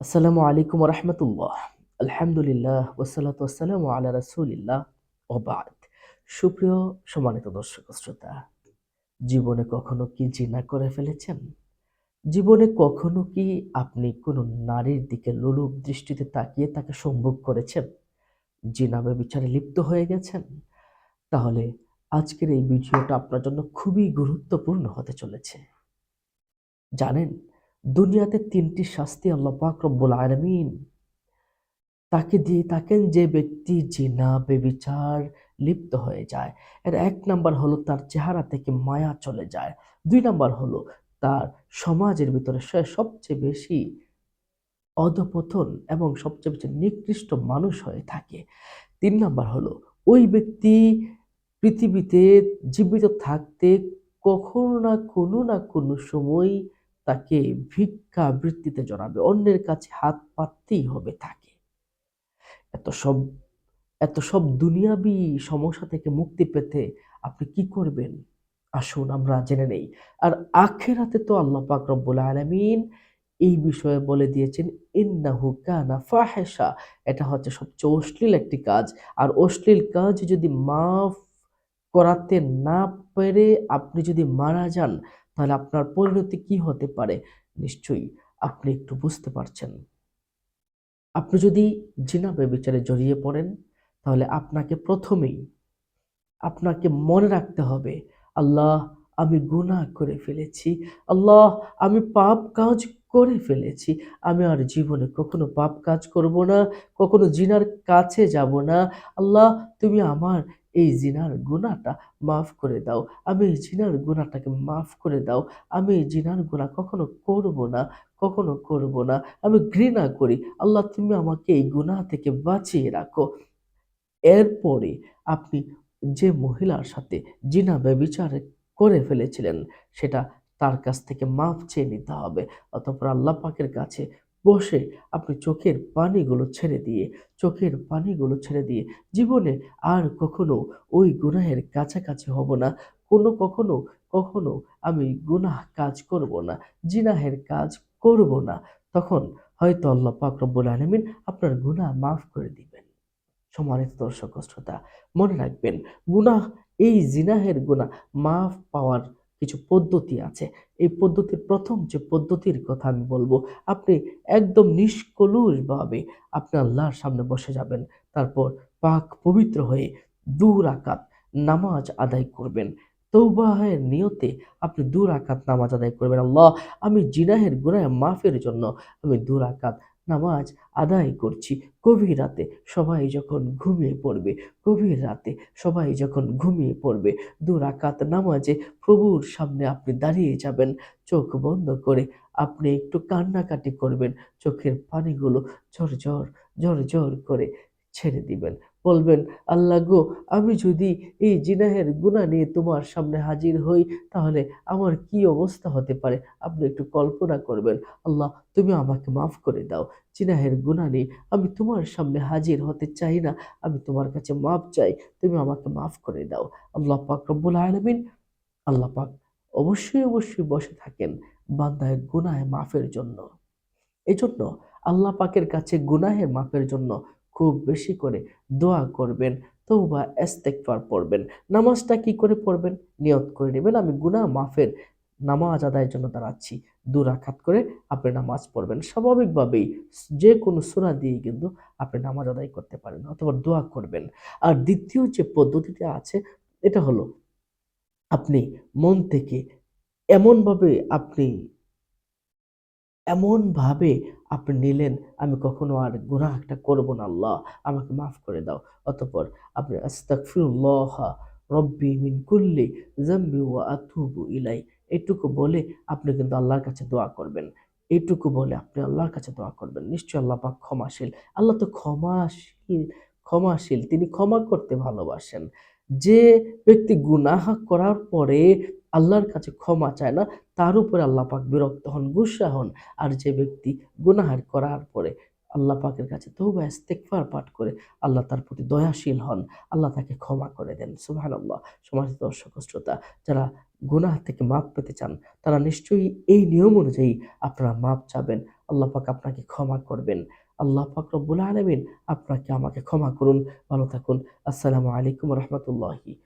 আসসালামু আলাইকুম রহমতুল্লাহ আলহামদুলিল্লাহ ওসালাত ওসালাম আলা রাসুলিল্লাহ। ওবাদ সুপ্রিয় সম্মানিত দর্শক শ্রোতা, জীবনে কখনো কি জিনা করে ফেলেছেন? জীবনে কখনো কি আপনি কোনো নারীর দিকে লোলুপ দৃষ্টিতে তাকিয়ে তাকে সম্ভব করেছেন? জিনাবে বিচারে লিপ্ত হয়ে গেছেন? তাহলে আজকের এই ভিডিওটা আপনার জন্য খুবই গুরুত্বপূর্ণ হতে চলেছে। জানেন দুনিয়াতে তিনটি শাস্তি আল্লাহ পাক রব্বুল আলমিন। তাকে দিয়ে থাকেন যে ব্যক্তি জিনা, বেবিচার, লিপ্ত হয়ে যায়। এর এক নাম্বার হলো তার চেহারা থেকে মায়া চলে যায়। দুই নাম্বার হলো তার সমাজের ভিতরে সে সবচেয়ে বেশি অধপতন এবং সবচেয়ে বেশি নিকৃষ্ট মানুষ হয়ে থাকে। তিন নাম্বার হলো ওই ব্যক্তি পৃথিবীতে জীবিত থাকতে কখনো না কোনো না কোনো সময় তাকে ভিক্ষা বৃত্তিতে জড়াবে, অন্যের কাছে হাত পাততেই হবে তাকে। এত সব এত সব দুনিয়াবি সমস্যা থেকে মুক্তি পেতে আপনি কি করবেন? আসুন, আমরা জেনে নেই। আর আখেরাতে তো আল্লাহ পাক রব্বুল আলামিন এই বিষয়ে বলে দিয়েছেন, ইন্নাহু কানা ফাহেসা এটা হচ্ছে সবচেয়ে অশ্লীল একটি কাজ। আর অশ্লীল কাজ যদি মাফ করাতে না পেরে আপনি যদি মারা যান তাহলে আপনার পরিণতি কি হতে পারে? নিশ্চয়ই আপনি একটু বুঝতে পারছেন। আপনি যদি জিনা ব্যবিচারে জড়িয়ে পড়েন, তাহলে আপনাকে প্রথমেই আপনাকে মনে রাখতে হবে, আল্লাহ আমি গুনাহ করে ফেলেছি, আল্লাহ আমি পাপ কাজ করে ফেলেছি, আমি আর জীবনে কখনো পাপ কাজ করব না, কখনো জিনার কাছে যাব না, আল্লাহ তুমি আমার এই জিনার গুণাটা মাফ করে দাও। আমি এই জিনার গুণাটাকে মাফ করে দাও। আমি এই জিনার গুণা কখনো করব না, কখনো করব না। আমি ঘৃণা করি। আল্লাহ, তুমি আমাকে এই গুণা থেকে বাঁচিয়ে রাখো। এরপরে আপনি যে মহিলার সাথে জিনা ব্যবিচার করে ফেলেছিলেন, সেটা তার কাছ থেকে মাফ চেয়ে নিতে হবে। অতঃপর আল্লাহ পাকের কাছে বসে আপনি চোখের পানিগুলো ছেড়ে দিয়ে, চোখের পানিগুলো ছেড়ে দিয়ে জীবনে আর কখনো ওই গুনাহের কাছাকাছি হব না। কোনো কখনো কখনো আমি গুনাহ কাজ করব না, জিনাহের কাজ করব না। তখন হয়তো আল্লাহ পাক রব্বুল আলমিন আপনার গুনাহ মাফ করে দিবেন। সম্মানিত দর্শক, শ্রোতা, মনে রাখবেন, গুনাহ, এই জিনাহের গুনাহ মাফ পাওয়ার কিছু পদ্ধতি আছে। এই পদ্ধতির প্রথম যে পদ্ধতির কথা আমি বলব, আপনি একদম নিষ্কলুষভাবে আপনি আল্লাহর সামনে বসে যাবেন, তারপর পাক পবিত্র হয়ে দু রাকাত নামাজ আদায় করবেন। তৌবাহের নিয়তে আপনি দু রাকাত নামাজ আদায় করবেন। আল্লাহ, আমি জিনাহের গুনায় মাফের জন্য আমি দু রাকাত নামাজ আদায় করছি। গভীর রাতে সবাই যখন ঘুমিয়ে পড়বে, গভীর রাতে সবাই যখন ঘুমিয়ে পড়বে, দু রাকাত নামাজে প্রভুর সামনে আপনি দাঁড়িয়ে যাবেন, চোখ বন্ধ করে আপনি একটু কান্নাকাটি করবেন, চোখের পানিগুলো ঝরঝর ঝরঝর ঝর ঝর করে ছেড়ে দিবেন। বলবেন, আল্লাহ গো, আমি যদি এই জিনাহের গুণা নিয়ে তোমার সামনে হাজির হই, তাহলে আমার কি অবস্থা হতে পারে? আপনি একটু কল্পনা করবেন। আল্লাহ, তুমি আমাকে মাফ করে দাও। জিনাহের গুণা নিয়ে আমি তোমার সামনে হাজির হতে চাই না। আমি তোমার কাছে মাফ চাই। তুমি আমাকে মাফ করে দাও। আল্লাহ পাক রব্বুল আলমিন, আল্লাহ পাক অবশ্যই অবশ্যই বসে থাকেন বান্দায়ের গুনাহে মাফের জন্য। এজন্য আল্লাহ পাকের কাছে গুনাহের মাফের জন্য খুব বেশি করে দোয়া করবেন তৌবা এস্তেকফার পড়বেন। নামাজটা কি করে পড়বেন? নিয়ত করে নেবেন, আমি গুনাহ মাফের নামাজ আদায়ের জন্য দাঁড়াচ্ছি। দু রাখাত করে আপনি নামাজ পড়বেন। স্বাভাবিকভাবেই যে কোনো সুরা দিয়ে কিন্তু আপনি নামাজ আদায় করতে পারেন অথবা দোয়া করবেন। আর দ্বিতীয় যে পদ্ধতিটা আছে, এটা হলো আপনি মন থেকে এমনভাবে আপনি এমনভাবে আপনি নিলেন, আমি কখনো আর গুনাহ একটা করব না, আল্লাহ, আমাকে মাফ করে দাও। অতঃপর আপনি আস্তাগফিরুল্লাহ রব্বি মিন কুল্লি জাম্বি ওয়া আতুবু ইলাই এটুকু বলে আপনি কিন্তু আল্লাহর কাছে দোয়া করবেন। এইটুকু বলে আপনি আল্লাহর কাছে দোয়া করবেন। নিশ্চয়ই আল্লাহ পাক ক্ষমাশীল। আল্লাহ তো ক্ষমাশীল ক্ষমাশীল। তিনি ক্ষমা করতে ভালোবাসেন। যে ব্যক্তি গুনাহ করার পরে আল্লাহর কাছে ক্ষমা চায় না, তার উপরে আল্লাহ পাক বিরক্ত হন, গুসা হন। আর যে ব্যক্তি গুনাহার করার পরে আল্লাহ পাকের কাছে তৌবা ইস্তেকফার পাঠ করে, আল্লাহ তার প্রতি দয়াশীল হন। আল্লাহ তাকে ক্ষমা করে দেন। সুহান আল্লাহ সমাজ দর্শক শ্রোতা, যারা গুনাহ থেকে মাপ পেতে চান, তারা নিশ্চয়ই এই নিয়ম অনুযায়ী আপনারা মাপ চাবেন। আল্লাহ পাক আপনাকে ক্ষমা করবেন। আল্লাহ পাক রব্বুল আলামিন আপনাকে আমাকে ক্ষমা করুন। ভালো থাকুন। আসসালামু আলাইকুম রহমতুল্লাহি